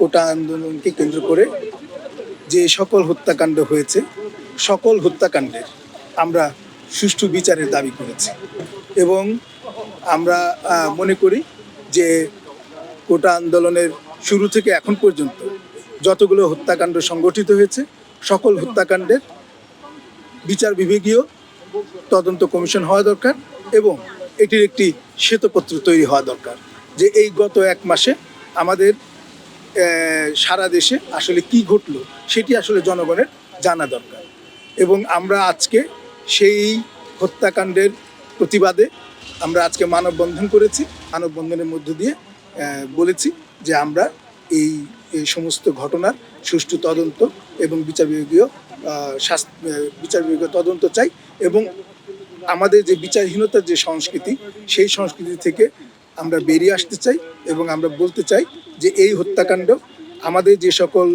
কোটা আন্দোলনকে কেন্দ্র করে যে সকল হত্যাকাণ্ড হয়েছে, সকল হত্যাকাণ্ডের আমরা সুষ্ঠু বিচারের দাবি করেছি। এবং আমরা মনে করি যে কোটা আন্দোলনের শুরু থেকে এখন পর্যন্ত যতগুলো হত্যাকাণ্ড সংগঠিত হয়েছে, সকল হত্যাকাণ্ডের বিচার বিভাগীয় তদন্ত কমিশন হওয়া দরকার এবং এটির একটি শ্বেতপত্র তৈরি হওয়া দরকার যে এই গত এক মাসে আমাদের সারা দেশে আসলে কি ঘটলো সেটি আসলে জনগণের জানা দরকার। এবং আমরা আজকে সেই হত্যাকাণ্ডের প্রতিবাদে আমরা আজকে মানববন্ধন করেছি। মানববন্ধনের মধ্য দিয়ে বলেছি যে আমরা এই এই সমস্ত ঘটনার সুষ্ঠু তদন্ত এবং বিচার বিভাগীয় বিচার বিভাগীয় তদন্ত চাই এবং আমাদের যে বিচারহীনতার যে সংস্কৃতি, সেই সংস্কৃতি থেকে আমরা বেরিয়ে আসতে চাই এবং আমরা বলতে চাই যে এই হত্যাকাণ্ড আমাদের যে সকল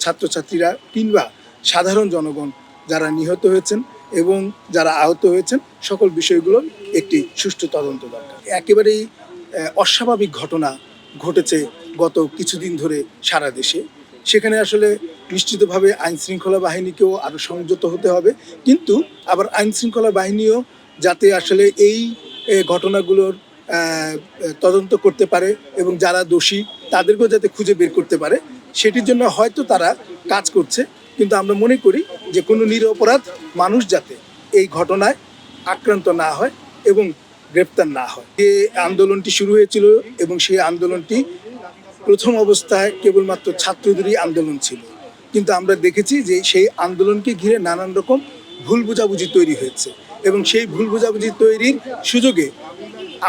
ছাত্রছাত্রীরা কিংবা সাধারণ জনগণ যারা নিহত হয়েছেন এবং যারা আহত হয়েছেন, সকল বিষয়গুলোর একটি সুষ্ঠু তদন্ত দরকার। একেবারেই অস্বাভাবিক ঘটনা ঘটেছে গত কিছুদিন ধরে সারা দেশে। সেখানে আসলে নিশ্চিতভাবে আইন শৃঙ্খলা বাহিনীকেও আরও সংযত হতে হবে। কিন্তু আবার আইন শৃঙ্খলা বাহিনীও যাতে আসলে এই ঘটনাগুলোর তদন্ত করতে পারে এবং যারা দোষী, তাদেরকেও যাতে খুঁজে বের করতে পারে। সেটির জন্য হয়তো তারা কাজ করছে, কিন্তু আমরা মনে করি যে কোনো নিরপরাধ মানুষ যাতে এই ঘটনায় আক্রান্ত না হয় এবং গ্রেপ্তার না হয়। যে আন্দোলনটি শুরু হয়েছিল এবং সেই আন্দোলনটি প্রথম অবস্থায় কেবলমাত্র ছাত্রদেরই আন্দোলন ছিল। কিন্তু আমরা দেখেছি যে সেই আন্দোলনকে ঘিরে নানান রকম ভুল বোঝাবুঝি তৈরি হয়েছে এবং সেই ভুল বোঝাবুঝি তৈরির সুযোগে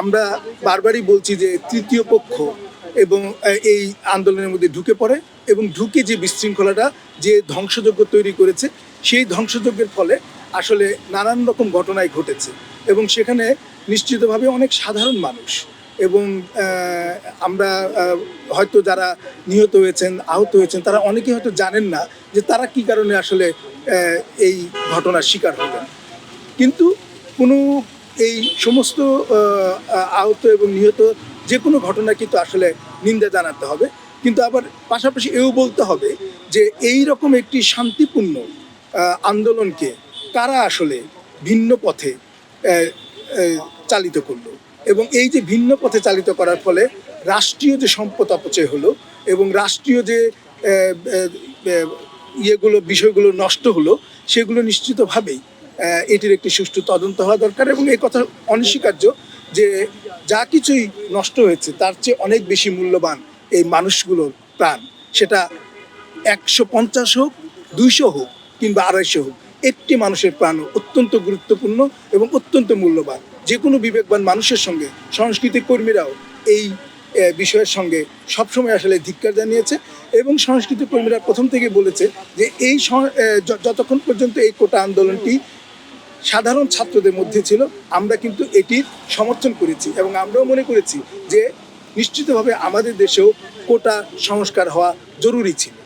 আমরা বারবারই বলছি যে তৃতীয় পক্ষ এবং এই আন্দোলনের মধ্যে ঢুকে পড়ে এবং ঢুকে যে বিশৃঙ্খলাটা, যে ধ্বংসযজ্ঞ তৈরি করেছে, সেই ধ্বংসযজ্ঞের ফলে আসলে নানান রকম ঘটনাই ঘটেছে এবং সেখানে নিশ্চিতভাবে অনেক সাধারণ মানুষ এবং আমরা হয়তো যারা নিহত হয়েছেন, আহত হয়েছেন, তারা অনেকেই হয়তো জানেন না যে তারা কি কারণে আসলে এই ঘটনার শিকার হলেন। কিন্তু কোনো এই সমস্ত আহত এবং নিহত যে কোনো ঘটনা কিন্তু আসলে নিন্দা জানাতে হবে। কিন্তু আবার পাশাপাশি এও বলতে হবে যে এই রকম একটি শান্তিপূর্ণ আন্দোলনকে কারা আসলে ভিন্ন পথে চালিত করল? এবং এই যে ভিন্ন পথে চালিত করার ফলে রাষ্ট্রীয় যে সম্পদ অপচয় হলো এবং রাষ্ট্রীয় যে ইয়েগুলো, বিষয়গুলো নষ্ট হলো, সেগুলো নিশ্চিতভাবেই এটির একটি সুষ্ঠু তদন্ত হওয়া দরকার এবং এই কথা অনস্বীকার্য যে যা কিছুই নষ্ট হয়েছে, তার চেয়ে অনেক বেশি মূল্যবান এই মানুষগুলোর প্রাণ। সেটা একশো পঞ্চাশ হোক, দুইশো হোক কিংবা আড়াইশো হোক, একটি মানুষের প্রাণ অত্যন্ত গুরুত্বপূর্ণ এবং অত্যন্ত মূল্যবান। যে কোনো বিবেকবান মানুষের সঙ্গে, সংস্কৃতি কর্মীরাও এই বিষয়ের সঙ্গে সবসময় আসলে ধিক্কার জানিয়েছে এবং সংস্কৃতি কর্মীরা প্রথম থেকে বলেছে যে এই যতক্ষণ পর্যন্ত এই কোটা আন্দোলনটি সাধারণ ছাত্রদের মধ্যে ছিল, আমরা কিন্তু এটির সমর্থন করেছি এবং আমরাও মনে করেছি যে নিশ্চিতভাবে আমাদের দেশেও কোটা সংস্কার হওয়া জরুরি ছিল।